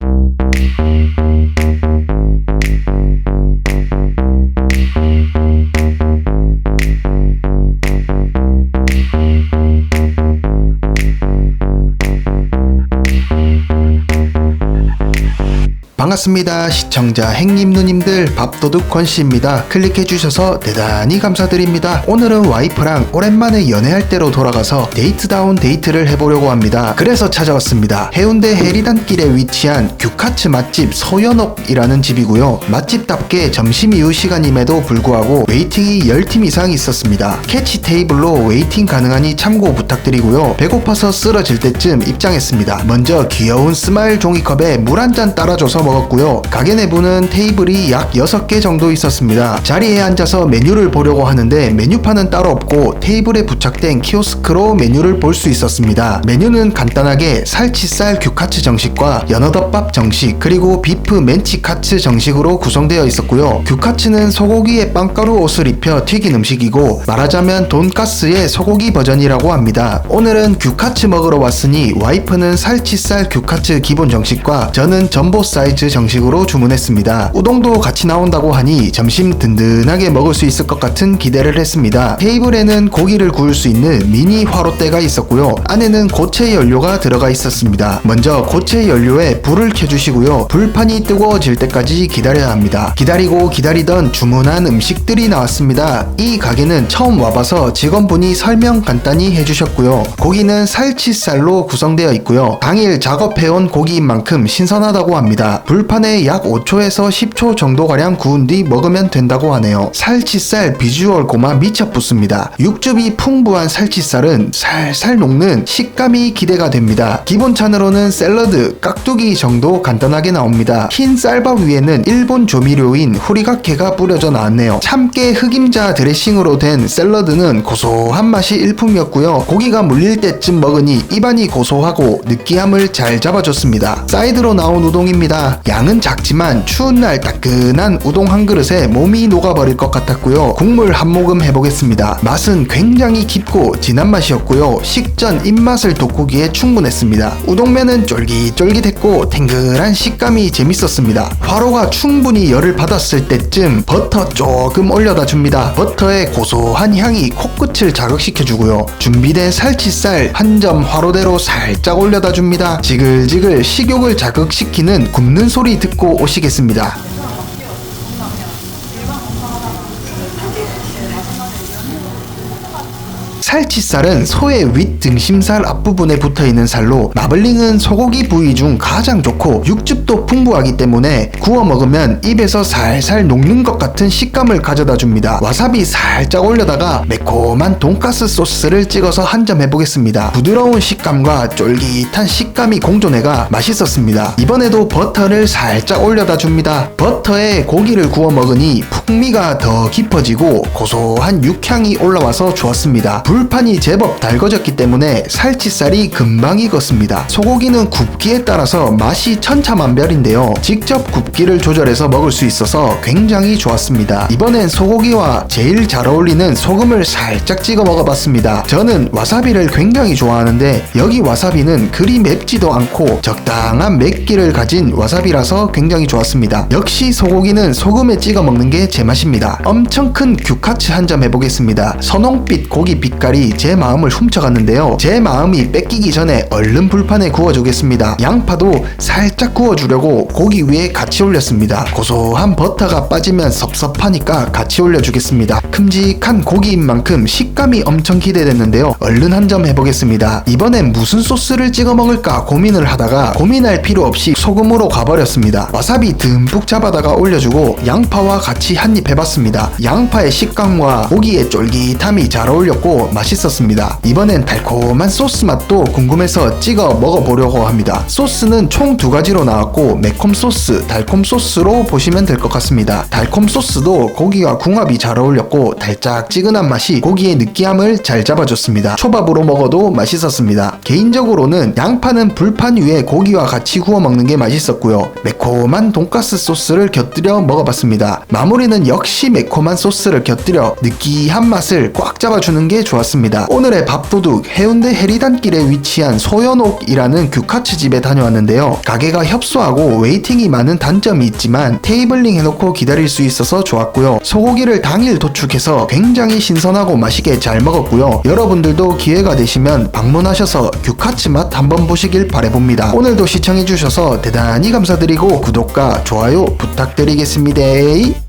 Thank you. 반갑습니다. 시청자 행님 누님들 밥도둑 권씨입니다. 클릭해주셔서 대단히 감사드립니다. 오늘은 와이프랑 오랜만에 연애할 때로 돌아가서 데이트다운 데이트를 해보려고 합니다. 그래서 찾아왔습니다. 해운대 해리단길에 위치한 규카츠 맛집 서연옥이라는 집이고요. 맛집답게 점심 이후 시간임에도 불구하고 웨이팅이 10팀 이상 있었습니다. 캐치 테이블로 웨이팅 가능하니 참고 부탁드리고요. 배고파서 쓰러질 때쯤 입장했습니다. 먼저 귀여운 스마일 종이컵에 물 한 잔 따라줘서 먹었고 요. 가게 내부는 테이블이 약 6개 정도 있었습니다. 자리에 앉아서 메뉴를 보려고 하는데 메뉴판은 따로 없고 테이블에 부착된 키오스크로 메뉴를 볼 수 있었습니다. 메뉴는 간단하게 살치살 규카츠 정식과 연어덮밥 정식 그리고 비프 멘치카츠 정식으로 구성되어 있었고요. 규카츠는 소고기에 빵가루 옷을 입혀 튀긴 음식이고 말하자면 돈가스의 소고기 버전이라고 합니다. 오늘은 규카츠 먹으러 왔으니 와이프는 살치살 규카츠 기본 정식과 저는 전보 사이즈 정식으로 주문했습니다. 우동도 같이 나온다고 하니 점심 든든하게 먹을 수 있을 것 같은 기대를 했습니다. 테이블에는 고기를 구울 수 있는 미니 화롯대가 있었고요. 안에는 고체 연료가 들어가 있었습니다. 먼저 고체 연료에 불을 켜주시고요. 불판이 뜨거워질 때까지 기다려야 합니다. 기다리고 기다리던 주문한 음식들이 나왔습니다. 이 가게는 처음 와봐서 직원분이 설명 간단히 해주셨고요. 고기는 살치살로 구성되어 있고요. 당일 작업해온 고기인 만큼 신선하다고 합니다. 불 판에 약 5초에서 10초 정도가량 구운 뒤 먹으면 된다고 하네요. 살치살 비주얼 고마 미쳐 붙습니다. 육즙이 풍부한 살치살은 살살 녹는 식감이 기대가 됩니다. 기본 찬으로는 샐러드, 깍두기 정도 간단하게 나옵니다. 흰 쌀밥 위에는 일본 조미료인 후리가케가 뿌려져 나왔네요. 참깨 흑임자 드레싱으로 된 샐러드는 고소한 맛이 일품이었고요. 고기가 물릴 때쯤 먹으니 입안이 고소하고 느끼함을 잘 잡아줬습니다. 사이드로 나온 우동입니다. 양은 작지만 추운 날 따끈한 우동 한 그릇에 몸이 녹아버릴 것 같았고요. 국물 한 모금 해보겠습니다. 맛은 굉장히 깊고 진한 맛이었고요. 식전 입맛을 돋구기에 충분했습니다. 우동면은 쫄깃쫄깃했고 탱글한 식감이 재밌었습니다. 화로가 충분히 열을 받았을 때쯤 버터 조금 올려다 줍니다. 버터의 고소한 향이 코끝을 자극시켜주고요. 준비된 살치살 한 점 화로대로 살짝 올려다 줍니다. 지글지글 식욕을 자극시키는 굽는 소리 듣고 오시겠습니다. 살치살은 소의 윗 등심살 앞부분에 붙어있는 살로 마블링은 소고기 부위 중 가장 좋고 육즙도 풍부하기 때문에 구워 먹으면 입에서 살살 녹는 것 같은 식감을 가져다 줍니다. 와사비 살짝 올려다가 매콤한 돈가스 소스를 찍어서 한 점 해보겠습니다. 부드러운 식감과 쫄깃한 식감이 공존해가 맛있었습니다. 이번에도 버터를 살짝 올려다 줍니다. 버터에 고기를 구워 먹으니 풍미가 더 깊어지고 고소한 육향이 올라와서 좋았습니다. 불판이 제법 달궈졌기 때문에 살치살이 금방 익었습니다. 소고기는 굽기에 따라서 맛이 천차만별인데요. 직접 굽기를 조절해서 먹을 수 있어서 굉장히 좋았습니다. 이번엔 소고기와 제일 잘 어울리는 소금을 살짝 찍어 먹어봤습니다. 저는 와사비를 굉장히 좋아하는데 여기 와사비는 그리 맵지도 않고 적당한 맵기를 가진 와사비라서 굉장히 좋았습니다. 역시 소고기는 소금에 찍어 먹는 게 제 맛입니다. 엄청 큰 규카츠 한 점 해보겠습니다. 선홍빛 고기 빛 깔이 제 마음을 훔쳐갔는데요. 제 마음이 뺏기기 전에 얼른 불판에 구워주겠습니다. 양파도 살짝 구워주려고 고기 위에 같이 올렸습니다. 고소한 버터가 빠지면 섭섭하니까 같이 올려주겠습니다. 큼직한 고기인 만큼 식감이 엄청 기대됐는데요. 얼른 한 점 해보겠습니다. 이번엔 무슨 소스를 찍어 먹을까 고민을 하다가 고민할 필요 없이 소금으로 가버렸습니다. 와사비 듬뿍 잡아다가 올려주고 양파와 같이 한 입 해봤습니다. 양파의 식감과 고기의 쫄깃함이 잘 어울렸고 맛있었습니다. 이번엔 달콤한 소스 맛도 궁금해서 찍어 먹어보려고 합니다. 소스는 총 두 가지로 나왔고 매콤 소스, 달콤 소스로 보시면 될 것 같습니다. 달콤 소스도 고기와 궁합이 잘 어울렸고 달짝지근한 맛이 고기의 느끼함을 잘 잡아줬습니다. 초밥으로 먹어도 맛있었습니다. 개인적으로는 양파는 불판 위에 고기와 같이 구워 먹는 게 맛있었고요. 매콤한 돈가스 소스를 곁들여 먹어봤습니다. 마무리는 역시 매콤한 소스를 곁들여 느끼한 맛을 꽉 잡아주는 게 좋았습니다. 왔습니다. 오늘의 밥도둑 해운대 해리단길에 위치한 소연옥이라는 규카츠 집에 다녀왔는데요. 가게가 협소하고 웨이팅이 많은 단점이 있지만 테이블링 해놓고 기다릴 수 있어서 좋았고요. 소고기를 당일 도축해서 굉장히 신선하고 맛있게 잘 먹었고요. 여러분들도 기회가 되시면 방문하셔서 규카츠 맛 한번 보시길 바래봅니다. 오늘도 시청해주셔서 대단히 감사드리고 구독과 좋아요 부탁드리겠습니다.